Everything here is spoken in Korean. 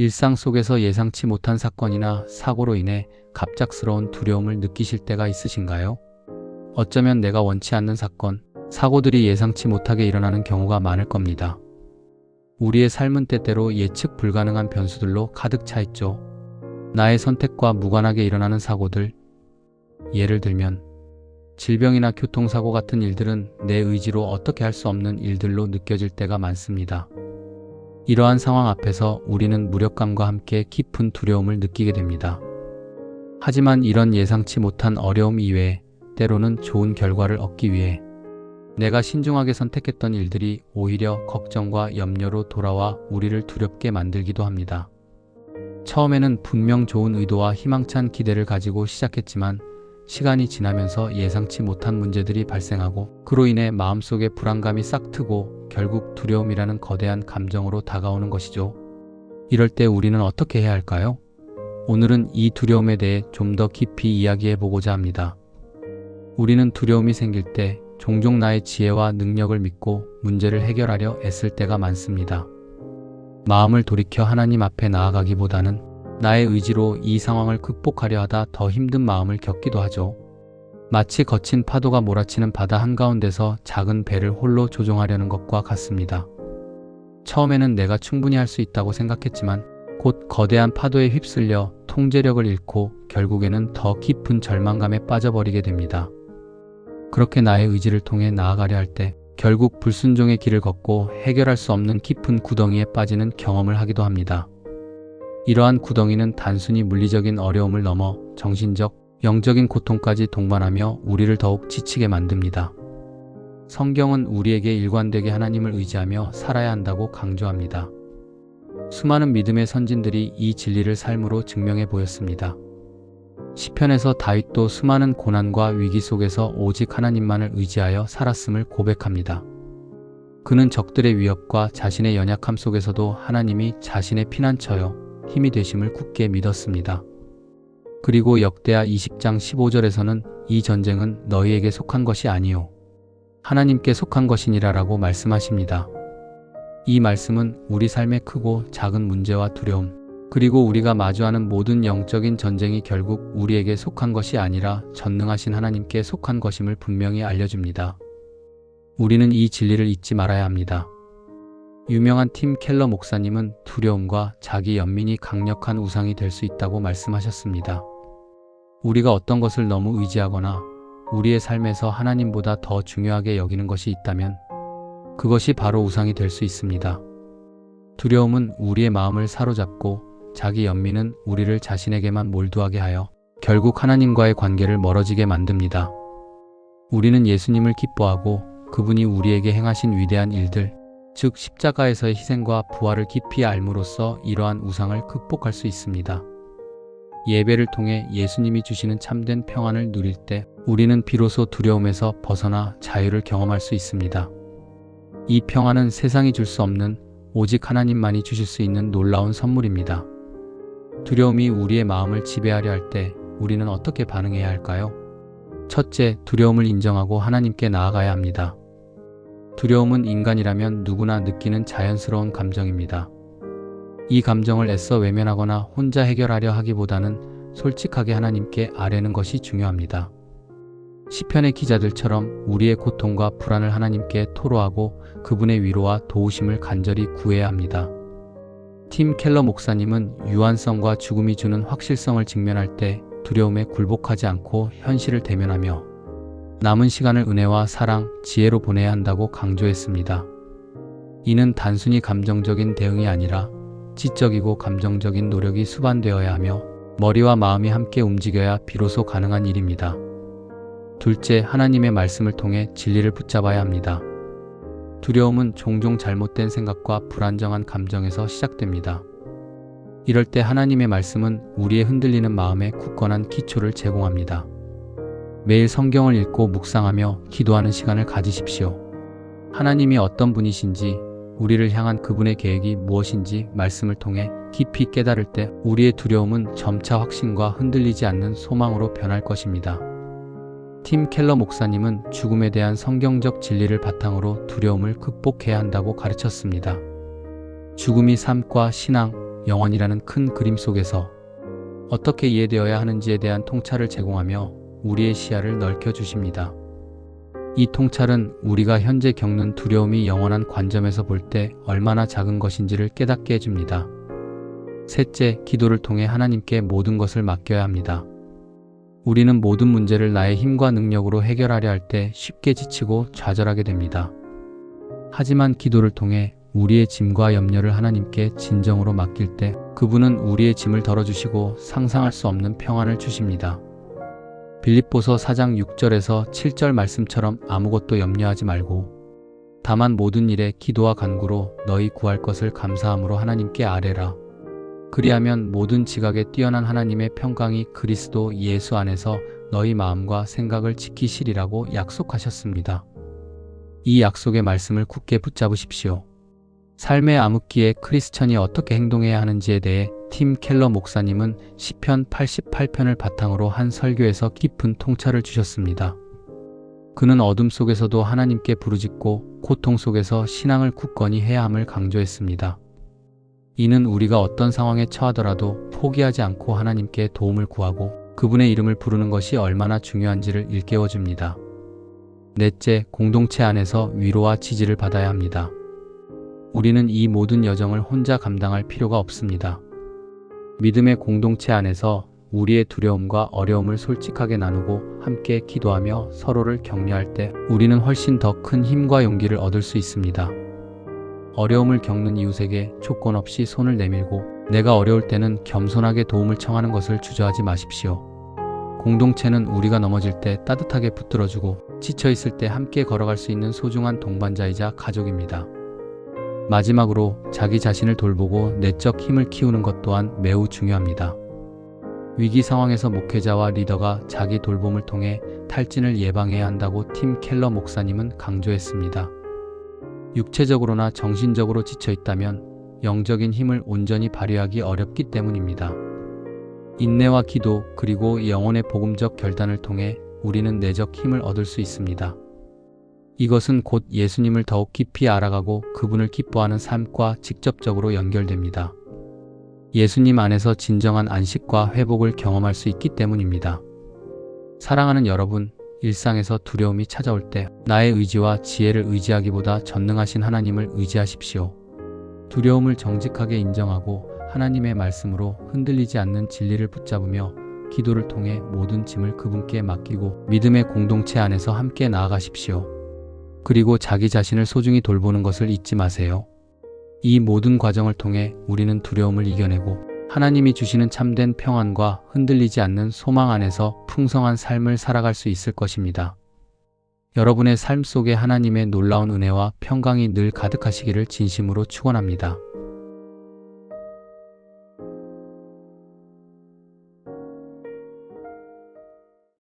일상 속에서 예상치 못한 사건이나 사고로 인해 갑작스러운 두려움을 느끼실 때가 있으신가요? 어쩌면 내가 원치 않는 사건, 사고들이 예상치 못하게 일어나는 경우가 많을 겁니다. 우리의 삶은 때때로 예측 불가능한 변수들로 가득 차 있죠. 나의 선택과 무관하게 일어나는 사고들. 예를 들면, 질병이나 교통사고 같은 일들은 내 의지로 어떻게 할 수 없는 일들로 느껴질 때가 많습니다. 이러한 상황 앞에서 우리는 무력감과 함께 깊은 두려움을 느끼게 됩니다. 하지만 이런 예상치 못한 어려움 이외에 때로는 좋은 결과를 얻기 위해 내가 신중하게 선택했던 일들이 오히려 걱정과 염려로 돌아와 우리를 두렵게 만들기도 합니다. 처음에는 분명 좋은 의도와 희망찬 기대를 가지고 시작했지만 시간이 지나면서 예상치 못한 문제들이 발생하고 그로 인해 마음속에 불안감이 싹 트고 결국 두려움이라는 거대한 감정으로 다가오는 것이죠. 이럴 때 우리는 어떻게 해야 할까요? 오늘은 이 두려움에 대해 좀 더 깊이 이야기해 보고자 합니다. 우리는 두려움이 생길 때 종종 나의 지혜와 능력을 믿고 문제를 해결하려 애쓸 때가 많습니다. 마음을 돌이켜 하나님 앞에 나아가기보다는 나의 의지로 이 상황을 극복하려 하다 더 힘든 마음을 겪기도 하죠. 마치 거친 파도가 몰아치는 바다 한가운데서 작은 배를 홀로 조종하려는 것과 같습니다. 처음에는 내가 충분히 할 수 있다고 생각했지만 곧 거대한 파도에 휩쓸려 통제력을 잃고 결국에는 더 깊은 절망감에 빠져버리게 됩니다. 그렇게 나의 의지를 통해 나아가려 할 때 결국 불순종의 길을 걷고 해결할 수 없는 깊은 구덩이에 빠지는 경험을 하기도 합니다. 이러한 구덩이는 단순히 물리적인 어려움을 넘어 정신적, 영적인 고통까지 동반하며 우리를 더욱 지치게 만듭니다. 성경은 우리에게 일관되게 하나님을 의지하며 살아야 한다고 강조합니다. 수많은 믿음의 선진들이 이 진리를 삶으로 증명해 보였습니다. 시편에서 다윗도 수많은 고난과 위기 속에서 오직 하나님만을 의지하여 살았음을 고백합니다. 그는 적들의 위협과 자신의 연약함 속에서도 하나님이 자신의 피난처여 힘이 되심을 굳게 믿었습니다. 그리고 역대하 20장 15절에서는 이 전쟁은 너희에게 속한 것이 아니요 하나님께 속한 것이니라라고 말씀하십니다. 이 말씀은 우리 삶의 크고 작은 문제와 두려움, 그리고 우리가 마주하는 모든 영적인 전쟁이 결국 우리에게 속한 것이 아니라 전능하신 하나님께 속한 것임을 분명히 알려줍니다. 우리는 이 진리를 잊지 말아야 합니다. 유명한 팀 켈러 목사님은 두려움과 자기 연민이 강력한 우상이 될 수 있다고 말씀하셨습니다. 우리가 어떤 것을 너무 의지하거나 우리의 삶에서 하나님보다 더 중요하게 여기는 것이 있다면 그것이 바로 우상이 될 수 있습니다. 두려움은 우리의 마음을 사로잡고 자기 연민은 우리를 자신에게만 몰두하게 하여 결국 하나님과의 관계를 멀어지게 만듭니다. 우리는 예수님을 기뻐하고 그분이 우리에게 행하신 위대한 일들, 즉 십자가에서의 희생과 부활을 깊이 알므로써 이러한 우상을 극복할 수 있습니다. 예배를 통해 예수님이 주시는 참된 평안을 누릴 때 우리는 비로소 두려움에서 벗어나 자유를 경험할 수 있습니다. 이 평안은 세상이 줄 수 없는 오직 하나님만이 주실 수 있는 놀라운 선물입니다. 두려움이 우리의 마음을 지배하려 할 때 우리는 어떻게 반응해야 할까요? 첫째, 두려움을 인정하고 하나님께 나아가야 합니다. 두려움은 인간이라면 누구나 느끼는 자연스러운 감정입니다. 이 감정을 애써 외면하거나 혼자 해결하려 하기보다는 솔직하게 하나님께 아뢰는 것이 중요합니다. 시편의 기자들처럼 우리의 고통과 불안을 하나님께 토로하고 그분의 위로와 도우심을 간절히 구해야 합니다. 팀 켈러 목사님은 유한성과 죽음이 주는 확실성을 직면할 때 두려움에 굴복하지 않고 현실을 대면하며 남은 시간을 은혜와 사랑, 지혜로 보내야 한다고 강조했습니다. 이는 단순히 감정적인 대응이 아니라 지적이고 감정적인 노력이 수반되어야 하며 머리와 마음이 함께 움직여야 비로소 가능한 일입니다. 둘째, 하나님의 말씀을 통해 진리를 붙잡아야 합니다. 두려움은 종종 잘못된 생각과 불안정한 감정에서 시작됩니다. 이럴 때 하나님의 말씀은 우리의 흔들리는 마음에 굳건한 기초를 제공합니다. 매일 성경을 읽고 묵상하며 기도하는 시간을 가지십시오. 하나님이 어떤 분이신지, 우리를 향한 그분의 계획이 무엇인지 말씀을 통해 깊이 깨달을 때 우리의 두려움은 점차 확신과 흔들리지 않는 소망으로 변할 것입니다. 팀 켈러 목사님은 죽음에 대한 성경적 진리를 바탕으로 두려움을 극복해야 한다고 가르쳤습니다. 죽음이 삶과 신앙, 영원이라는 큰 그림 속에서 어떻게 이해되어야 하는지에 대한 통찰을 제공하며 우리의 시야를 넓혀 주십니다. 이 통찰은 우리가 현재 겪는 두려움이 영원한 관점에서 볼 때 얼마나 작은 것인지를 깨닫게 해줍니다. 셋째, 기도를 통해 하나님께 모든 것을 맡겨야 합니다. 우리는 모든 문제를 나의 힘과 능력으로 해결하려 할 때 쉽게 지치고 좌절하게 됩니다. 하지만 기도를 통해 우리의 짐과 염려를 하나님께 진정으로 맡길 때 그분은 우리의 짐을 덜어주시고 상상할 수 없는 평안을 주십니다. 빌립보서 4장 6절에서 7절 말씀처럼 아무것도 염려하지 말고 다만 모든 일에 기도와 간구로 너희 구할 것을 감사함으로 하나님께 아뢰라. 그리하면 모든 지각에 뛰어난 하나님의 평강이 그리스도 예수 안에서 너희 마음과 생각을 지키시리라고 약속하셨습니다. 이 약속의 말씀을 굳게 붙잡으십시오. 삶의 암흑기에 크리스천이 어떻게 행동해야 하는지에 대해 팀 켈러 목사님은 시편 88편을 바탕으로 한 설교에서 깊은 통찰을 주셨습니다. 그는 어둠 속에서도 하나님께 부르짖고 고통 속에서 신앙을 굳건히 해야 함을 강조했습니다. 이는 우리가 어떤 상황에 처하더라도 포기하지 않고 하나님께 도움을 구하고 그분의 이름을 부르는 것이 얼마나 중요한지를 일깨워 줍니다. 넷째, 공동체 안에서 위로와 지지를 받아야 합니다. 우리는 이 모든 여정을 혼자 감당할 필요가 없습니다. 믿음의 공동체 안에서 우리의 두려움과 어려움을 솔직하게 나누고 함께 기도하며 서로를 격려할 때 우리는 훨씬 더 큰 힘과 용기를 얻을 수 있습니다. 어려움을 겪는 이웃에게 조건 없이 손을 내밀고 내가 어려울 때는 겸손하게 도움을 청하는 것을 주저하지 마십시오. 공동체는 우리가 넘어질 때 따뜻하게 붙들어주고 지쳐있을 때 함께 걸어갈 수 있는 소중한 동반자이자 가족입니다. 마지막으로 자기 자신을 돌보고 내적 힘을 키우는 것 또한 매우 중요합니다. 위기 상황에서 목회자와 리더가 자기 돌봄을 통해 탈진을 예방해야 한다고 팀 켈러 목사님은 강조했습니다. 육체적으로나 정신적으로 지쳐 있다면 영적인 힘을 온전히 발휘하기 어렵기 때문입니다. 인내와 기도 그리고 영혼의 복음적 결단을 통해 우리는 내적 힘을 얻을 수 있습니다. 이것은 곧 예수님을 더욱 깊이 알아가고 그분을 기뻐하는 삶과 직접적으로 연결됩니다. 예수님 안에서 진정한 안식과 회복을 경험할 수 있기 때문입니다. 사랑하는 여러분, 일상에서 두려움이 찾아올 때 나의 의지와 지혜를 의지하기보다 전능하신 하나님을 의지하십시오. 두려움을 정직하게 인정하고 하나님의 말씀으로 흔들리지 않는 진리를 붙잡으며 기도를 통해 모든 짐을 그분께 맡기고 믿음의 공동체 안에서 함께 나아가십시오. 그리고 자기 자신을 소중히 돌보는 것을 잊지 마세요. 이 모든 과정을 통해 우리는 두려움을 이겨내고 하나님이 주시는 참된 평안과 흔들리지 않는 소망 안에서 풍성한 삶을 살아갈 수 있을 것입니다. 여러분의 삶 속에 하나님의 놀라운 은혜와 평강이 늘 가득하시기를 진심으로 축원합니다.